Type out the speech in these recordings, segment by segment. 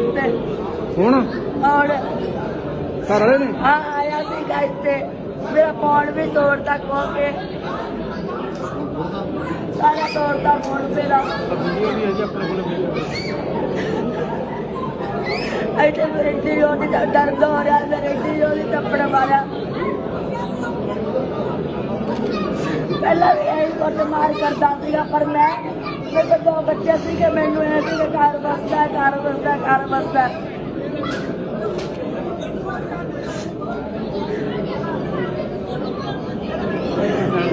ਦੀ ਦੇ ਹੁਣ? ਔਰ ਘਰ ਵਾਲੇ ਨੇ? ਆ ਆਇਆ ਸੀ ਗਾਇਸ ਤੇ ਮੇਰਾ ਫੋਨ ਵੀ ਤੋੜਦਾ ਖੋ ਕੇ ਸਾਰਾ ਤੋੜਦਾ ਵੀਡੀਓ ਵੀ ਹੈ ਜੀ ਆਪਣੇ ਕੋਲ ਐਸੇ ਮੇਰੇ ਉਹਦੀ ਤਾਂ ਦਰਦ ਹੋ ਰਿਹਾ ਮੇਰੇ ਢੀ ਉਹਦੀ ਥੱਪੜ ਮਾਰਿਆ। ਪਹਿਲਾਂ ਵੀ ਇਹ ਕੁੱਟ ਮਾਰ ਕਰਦਾ ਸੀਗਾ, ਪਰ ਮੈਂ, ਮੇਰੇ ਕੋਲ ਦੋ ਬੱਚੇ ਸੀਗੇ, ਮੈਨੂੰ ਇਹ ਸੀ ਕਿ ਘਰ ਬਸਦਾ ਘਰ ਬਸਦਾ ਘਰ ਬਸਦਾ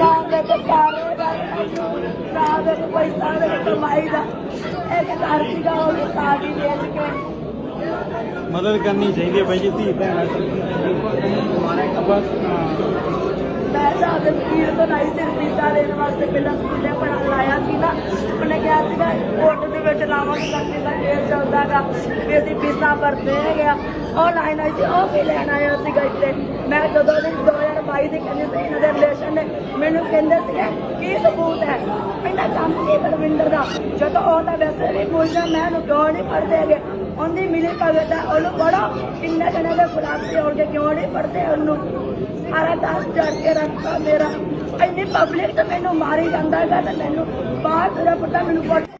ਨਾ ਦੇ ਤੇ ਕਾਰੇ ਦਾ ਨਾ ਦੇ ਤੇ ਪੈਸਾ ਦੇ ਕਮਾਈ ਦਾ। ਇੱਕ ਘਰ ਸੀਗਾ, ਉਹ ਵੀ ਸਾਡੀ ਵੇਚ ਕੇ ਮਦਦ ਕਰਨੀ ਚਾਹੀਦੀ ਹੈ ਬਾਈ ਜੀ, ਧੀ ਭੈਣ ਮੈਂ ਤਾਂ ਆਪਣੇ ਵੀਰ ਤੋਂ ਨਹੀਂ ਸਿਰ ਪੀਤਾ ਦੇਣ ਵਾਸਤੇ ਪਹਿਲਾਂ ਸਕੂਲੇ ਪੜਾ ਲਾਇਆ ਸੀ ਨਾ ਉਹਨੇ ਕਿਹਾ ਸੀਗਾ, ਕੋਰਟ ਦੇ ਵਿੱਚ ਲਾਵਾਂਗੇ ਕਰਨੇ ਦਾ ਕੇਸ ਚੱਲਦਾਗਾ ਵੀ ਅਸੀਂ ਫੀਸਾਂ ਭਰਦੇ ਹੈਗੇ ਆ। ਉਹ ਲਾਈਨ ਆਈ ਸੀ, ਉਹ ਵੀ ਲੈਣ ਆਇਆ ਸੀਗਾ ਇੱਥੇ। ਮੈਂ ਜਦੋਂ ਦੀ 2022 ਦੀ ਕਹਿੰਦੀ ਸੀ, ਇਹਨਾਂ ਦੇ ਰਿਲੇਸ਼ਨ ਨੇ ਮੈਨੂੰ ਕਹਿੰਦੇ ਸੀਗੇ, ਕੀ ਸਬੂਤ ਹੈ? ਇਹਨਾਂ ਕੰਮ ਕੀ ਬਲਵਿੰਦਰ ਦਾ। ਜਦੋਂ ਉਹ ਤਾਂ ਵੈਸੇ ਵੀ ਪੁੱਛਦਾ, ਮੈਂ ਉਹਨੂੰ ਕਿਉਂ ਨਹੀਂ ਪੜਦੇ ਹੈਗੇ? ਉਹਦੀ ਮਿਲੀ ਭਗਤ ਹੈ ਉਹਨੂੰ ਪੜੋ ਕਿੰਨੇ ਜਣੇ ਦੇ ਖੁਲਾਸੇ ਹੋ ਕਿਉਂ ਨਹੀਂ ਪੜਦੇ ਉਹਨੂੰ? ਸਾਰਾ ਦਸ ਚੜ ਕੇ ਰੱਖਦਾ ਮੇਰਾ। ਇੰਨੀ ਪਬਲਿਕ ਤਾਂ ਮੈਨੂੰ ਮਾਰੀ ਜਾਂਦਾ ਹੈਗਾ ਤੇ ਮੈਨੂੰ ਬਾਹਰ ਤੁਰਾ ਪੁੱਤਾ ਮੈਨੂੰ ਪੁੱਛ।